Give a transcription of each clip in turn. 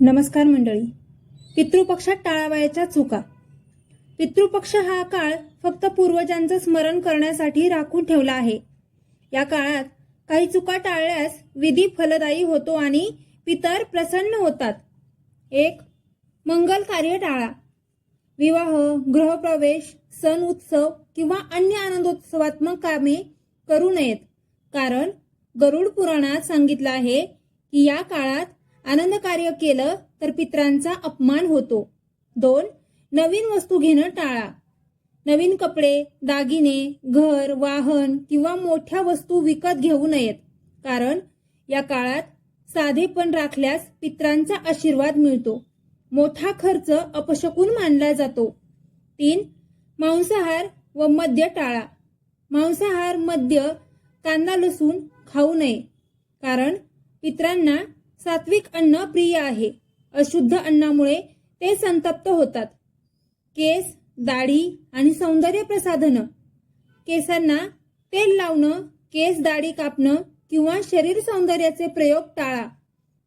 नमस्कार मंडळी. पितृपक्षात टाळावयाच्या चुका. पितृपक्ष हा काळ फक्त पूर्वजांचं स्मरण करण्यासाठी राखून ठेवला आहे. या काळात काही चुका टाळल्यास विधी फलदायी होतो आणि पितर प्रसन्न होतात. एक मंगल कार्य टाळा. विवाह गृहप्रवेश सण उत्सव किंवा अन्य आनंदोत्सवात्मक कामे करू नयेत. कारण गरुड पुराणात सांगितलं आहे की या काळात आनंद कार्य केलं तर पित्रांचा अपमान होतो. दोन नवीन वस्तू घेणं टाळा. नवीन कपडे दागिने घर वाहन किंवा मोठ्या वस्तू विकत घेऊ नयेत. कारण या काळात साधेपण राखल्यास पित्रांचा आशीर्वाद मिळतो. मोठा खर्च अपशकून मानला जातो. तीन मांसाहार व मद्य टाळा. मांसाहार मद्य कांदा लसूण खाऊ नये. कारण पित्रांना सात्विक अन्न प्रिय आहे. अशुद्ध अन्नामुळे ते संतप्त होतात. केस दाढी आणि सौंदर्य प्रसाधनं. केसांना तेल लावणं केस दाढी कापणं किंवा शरीर सौंदर्याचे प्रयोग टाळा.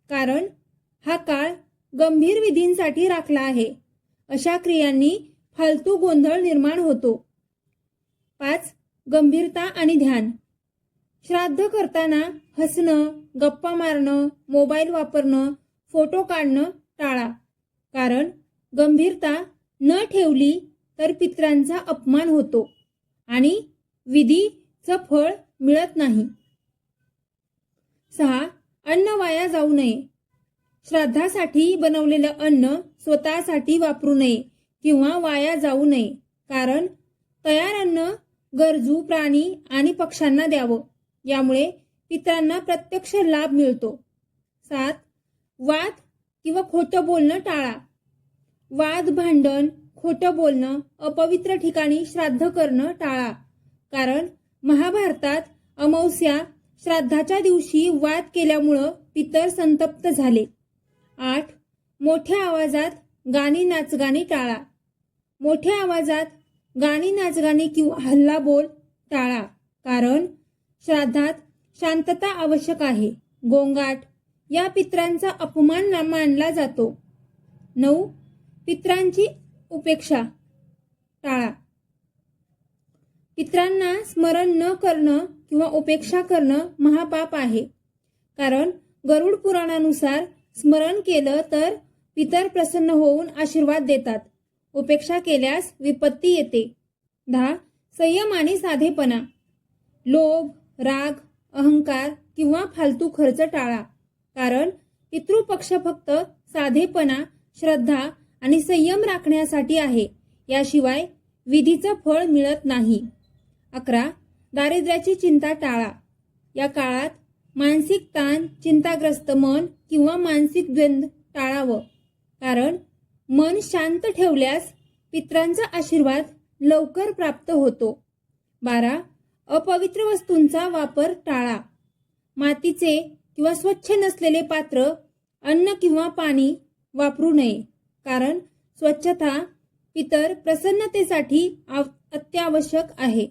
कारण हा काळ गंभीर विधींसाठी राखला आहे. अशा क्रियांनी फालतू गोंधळ निर्माण होतो. पाच गंभीरता आणि ध्यान. श्राद्ध करताना हसणं गप्पा मारणं मोबाईल वापरणं फोटो काढणं टाळा. कारण गंभीरता न ठेवली तर पित्रांचा अपमान होतो आणि विधीचं फळ मिळत नाही. सहा अन्न वाया जाऊ नये. श्राद्धासाठी बनवलेलं अन्न स्वतःसाठी वापरू नये किंवा वाया जाऊ नये. कारण तयार अन्न गरजू प्राणी आणि पक्ष्यांना द्यावं. यामुळे इतरांना प्रत्यक्ष लाभ मिळतो. सात वाद किंवा खोटं बोलणं टाळा. वाद भांडण खोटं बोलणं अपवित्र ठिकाणी श्राद्ध करणं टाळा. कारण महाभारतात अमावस्या श्राद्धाच्या दिवशी वाद केल्यामुळं पितर संतप्त झाले. आठ मोठ्या आवाजात गाणी नाचगाणी टाळा. मोठ्या आवाजात गाणी नाचगाणी किंवा हल्ला बोल टाळा. कारण श्राद्धात शांतता आवश्यक आहे. गोंगाट या पित्रांचा अपमान मानला जातो. नऊ पित्रांची उपेक्षा. टाळा. पित्रांना स्मरण न करणं किंवा उपेक्षा करणं महापाप आहे. कारण गरुड पुराणानुसार स्मरण केलं तर पितर प्रसन्न होऊन आशीर्वाद देतात. उपेक्षा केल्यास विपत्ती येते. दहा संयम आणि साधेपणा. लोभ राग अहंकार किंवा फालतू खर्च टाळा. कारण पितृपक्ष फक्त साधेपणा श्रद्धा आणि संयम राखण्यासाठी आहे. याशिवाय विधीचं फळ मिळत नाही. अकरा. दारिद्र्याची चिंता टाळा. या काळात मानसिक ताण चिंताग्रस्त मन किंवा मानसिक द्वंद्व टाळावं. कारण मन शांत ठेवल्यास पित्रांचा आशीर्वाद लवकर प्राप्त होतो. बारा. अपवित्र वस्तूंचा वापर टाळा. मातीचे किंवा स्वच्छ नसलेले पात्र अन्न किंवा पाणी वापरू नये. कारण स्वच्छता इतर प्रसन्नतेसाठी आव- अत्यावश्यक आहे.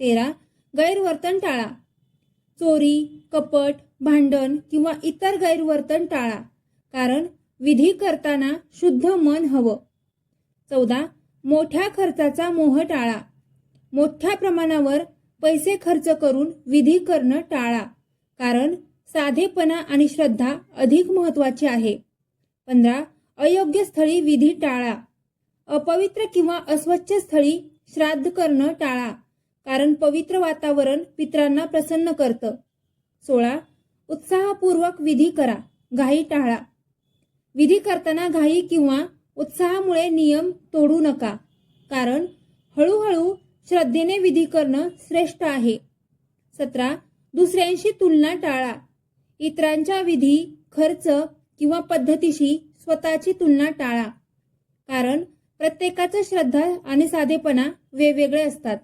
तेरा गैरवर्तन टाळा. चोरी कपट भांडण किंवा इतर गैरवर्तन टाळा. कारण विधी करताना शुद्ध मन हवं. चौदा मोठ्या खर्चाचा मोह टाळा. मोठ्या प्रमाणावर पैसे खर्च करून विधी करणं टाळा. कारण साधेपणा आणि श्रद्धा अधिक महत्वाची आहे. पंधरा अयोग्य स्थळी विधी टाळा. अपवित्र किंवा अस्वच्छ स्थळी श्राद्ध करणं टाळा. कारण पवित्र वातावरण पित्रांना प्रसन्न करतं. सोळा उत्साहपूर्वक विधी करा. घाई टाळा. विधी करताना घाई किंवा उत्साहामुळे नियम तोडू नका. कारण हळूहळू श्रद्धेने विधी करणं श्रेष्ठ आहे. सतरा दुसऱ्यांशी तुलना टाळा. इतरांच्या विधी खर्च किंवा पद्धतीशी स्वतःची तुलना टाळा. कारण प्रत्येकाचं श्रद्धा आणि साधेपणा वेगवेगळे असतात.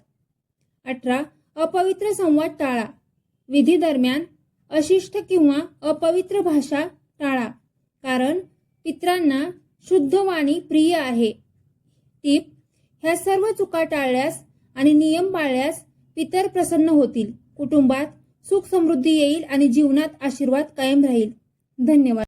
अठरा अपवित्र संवाद टाळा. विधी दरम्यान अशिष्ट किंवा अपवित्र भाषा टाळा. कारण पित्रांना शुद्ध वाणी प्रिय आहे. टीप ह्या सर्व चुका टाळल्यास आणि नियम पाळल्यास पितर प्रसन्न होतील. कुटुंबात सुख समृद्धी येईल आणि जीवनात आशीर्वाद कायम राहील. धन्यवाद.